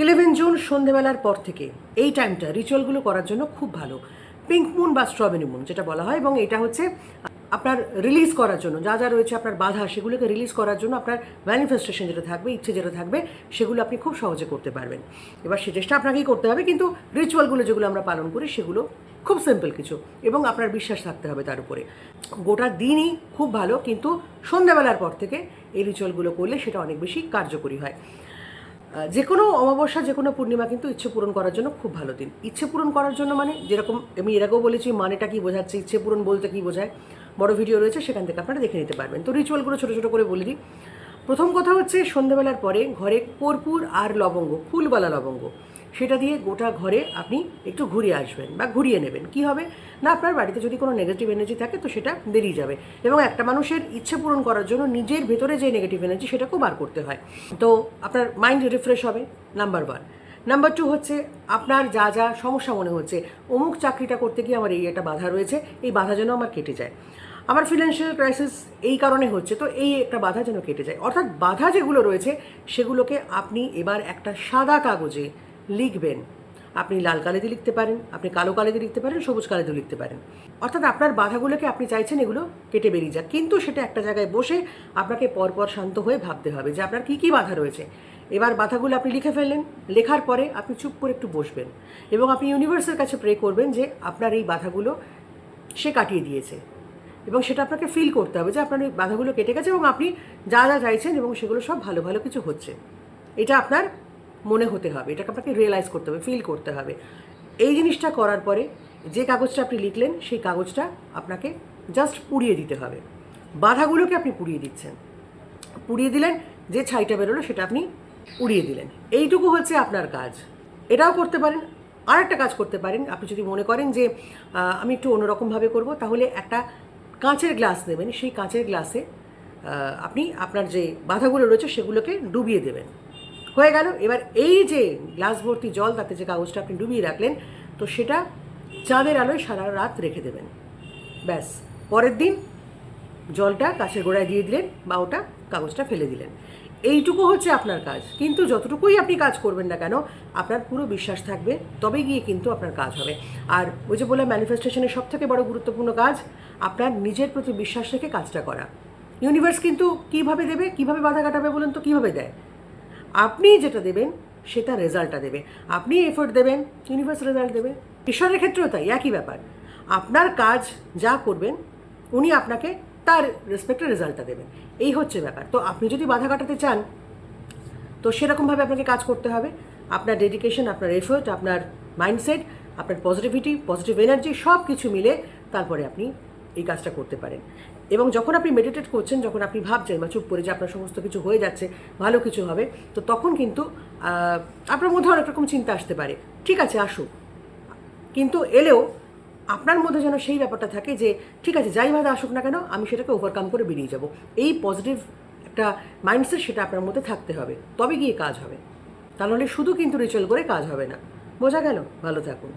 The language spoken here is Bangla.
ইলেভেন জুন সন্ধেবেলার পর থেকে এই টাইমটা রিচুয়ালগুলো করার জন্য খুব ভালো। পিঙ্ক মুন বা স্ট্রবেরি মুন যেটা বলা হয় এবং এটা হচ্ছে আপনার রিলিজ করার জন্য, যা যা রয়েছে আপনার বাধা সেগুলোকে রিলিজ করার জন্য আপনার ম্যানিফেস্টেশন যেটা থাকবে, ইচ্ছে যেটা থাকবে, সেগুলো আপনি খুব সহজে করতে পারবেন। এবার সে চেষ্টা আপনাকেই করতে হবে, কিন্তু রিচুয়ালগুলো যেগুলো আমরা পালন করি সেগুলো খুব সিম্পল কিছু এবং আপনার বিশ্বাস থাকতে হবে তার উপরে। গোটা দিনই খুব ভালো, কিন্তু সন্ধ্যাবেলার পর থেকে এই রিচুয়ালগুলো করলে সেটা অনেক বেশি কার্যকরী হয়। যে কোনো অমাবস্যা, যে কোনো পূর্ণিমা কিন্তু ইচ্ছে পূরণ করার জন্য খুব ভালো দিন। ইচ্ছে পূরণ করার জন্য মানে যেরকম আমি এর আগেও বলেছি, মানেটা কি বোঝাচ্ছে, ইচ্ছে পূরণ বলতে কী বোঝায়, বড় ভিডিও রয়েছে, সেখান থেকে আপনারা দেখে নিতে পারবেন। তো রিচুয়ালগুলো ছোটো ছোটো করে বলে দিই। প্রথম কথা হচ্ছে সন্ধ্যাবেলার পরে ঘরে কর্পূর আর লবঙ্গ ফুলবালা লবঙ্গ। সেটা দিয়ে গোটা ঘরে আপনি একটু ঘুরিয়ে আসবেন বা ঘুরিয়ে নেবেন। কি হবে? না, আপনার বাড়িতে যদি কোনো নেগেটিভ এনার্জি থাকে তো সেটা বেরিয়ে যাবে এবং একটা মানুষের ইচ্ছে পূরণ করার জন্য নিজের ভেতরে যে নেগেটিভ এনার্জি সেটাকেও বার করতে হয়। তো আপনার মাইন্ড রিফ্রেশ হবে নাম্বার ওয়ান নাম্বার টু হচ্ছে আপনার যা যা সমস্যা মনে হচ্ছে, অমুক চাকরিটা করতে গিয়ে আমার এই একটা বাধা রয়েছে, এই বাধা যেন আমার কেটে যায়। আমার ফিনান্সিয়াল ক্রাইসিস এই কারণে হচ্ছে, তো এই একটা বাধা যেন কেটে যায়। অর্থাৎ বাধা যেগুলো রয়েছে সেগুলোকে আপনি এবার একটা সাদা কাগজে লিখবেন। আপনি লাল কালিতে লিখতে পারেন, আপনি কালো কালিতে লিখতে পারেন, সবুজ কালিতেও লিখতে পারেন। অর্থাৎ আপনার বাধাগুলোকে আপনি চাইছেন এগুলো কেটে বেরিয়ে যাক। কিন্তু সেটা একটা জায়গায় বসে আপনাকে পরপর শান্ত হয়ে ভাবতে হবে যে আপনার কী কী বাধা রয়েছে। এবার বাধাগুলো আপনি লিখে ফেললেন, লেখার পরে আপনি চুপ করে একটু বসবেন এবং আপনি ইউনিভার্সের কাছে প্রে করবেন যে আপনার এই বাধাগুলো সে কাটিয়ে দিয়েছে এবং সেটা আপনাকে ফিল করতে হবে যে আপনার ওই বাধাগুলো কেটে গেছে এবং আপনি যা যা চাইছেন এবং সেগুলো সব ভালো ভালো কিছু হচ্ছে। এটা আপনার মনে হতে হবে, এটাকে আপনাকে রিয়েলাইজ করতে হবে ফিল করতে হবে। এই জিনিসটা করার পরে যে কাগজটা আপনি লিখলেন, সেই কাগজটা আপনাকে জাস্ট পুড়িয়ে দিতে হবে। বাধাগুলোকে আপনি পুড়িয়ে দিচ্ছেন। পুড়িয়ে দিলেন, যে ছাইটা বেরোলো সেটা আপনি উড়িয়ে দিলেন। এইটুকু হচ্ছে আপনার কাজ। এটাও করতে পারেন আর একটা কাজ করতে পারেন। আপনি যদি মনে করেন যে আমি একটু অন্যরকমভাবে করব, তাহলে একটা কাঁচের গ্লাস নেবেন। সেই কাঁচের গ্লাসে আপনি আপনার যে বাধাগুলো রয়েছে সেগুলোকে ডুবিয়ে দেবেন। হয়ে গেল। এবার এই যে গ্লাস ভর্তি জল, তাতে যে কাগজটা আপনি ডুবিয়ে রাখলেন, তো সেটা চাঁদের আলোয় সারা রাত রেখে দেবেন। ব্যাস, পরের দিন জলটা কাছের গোড়ায় দিয়ে দিলেন বা ওটা কাগজটা ফেলে দিলেন। এইটুকু হচ্ছে আপনার কাজ। কিন্তু যতটুকুই আপনি কাজ করবেন না কেন, আপনার পুরো বিশ্বাস থাকবে, তবে গিয়ে কিন্তু আপনার কাজ হবে। আর ওই যে বললাম ম্যানিফেস্টেশনের সব থেকে বড় গুরুত্বপূর্ণ কাজ, আপনার নিজের প্রতি বিশ্বাস রেখে কাজটা করা। ইউনিভার্স কিন্তু কীভাবে দেবে, কীভাবে বাধা কাটাবে বলুন তো, কীভাবে দেয়? আপনি যেটা দেবেন, সেটা রেজাল্টটা দেবে আপনি এফোর্ট দেবেন ইউনিভার্স রেজাল্ট দেবে ঈশ্বরের ক্ষেত্রেও তাই, একই ব্যাপার। আপনার কাজ যা করবেন, উনি আপনাকে তার রেসপেক্টের রেজাল্টটা দেবেন। এই হচ্ছে ব্যাপার। তো আপনি যদি বাধা কাটাতে চান, তো সেরকমভাবে আপনাকে কাজ করতে হবে। আপনার ডেডিকেশন আপনার এফোর্ট আপনার মাইন্ডসেট আপনার পজিটিভিটি পজিটিভ এনার্জি সব কিছু মিলে তারপরে আপনি এই কাজটা করতে পারেন। এবং যখন আপনি মেডিটেট করছেন, যখন আপনি ভাবছেন বা চুপ করে যে আপনার সমস্ত কিছু হয়ে যাচ্ছে, ভালো কিছু হবে, তো তখন কিন্তু আপনার মধ্যে অনেক রকম চিন্তা আসতে পারে। ঠিক আছে আসুক কিন্তু এলেও আপনার মধ্যে যেন সেই ব্যাপারটা থাকে যে, ঠিক আছে, যাই বাধা আসুক না কেন, আমি সেটাকে ওভারকাম করে বেরিয়ে যাব। এই পজিটিভ একটা মাইন্ডসেট সেটা আপনার মধ্যে থাকতে হবে। তবে গিয়ে কাজ হবে। তাহলে শুধু কিন্তু রিচুয়াল করে কাজ হবে না। বোঝা গেল? ভালো থাকুন।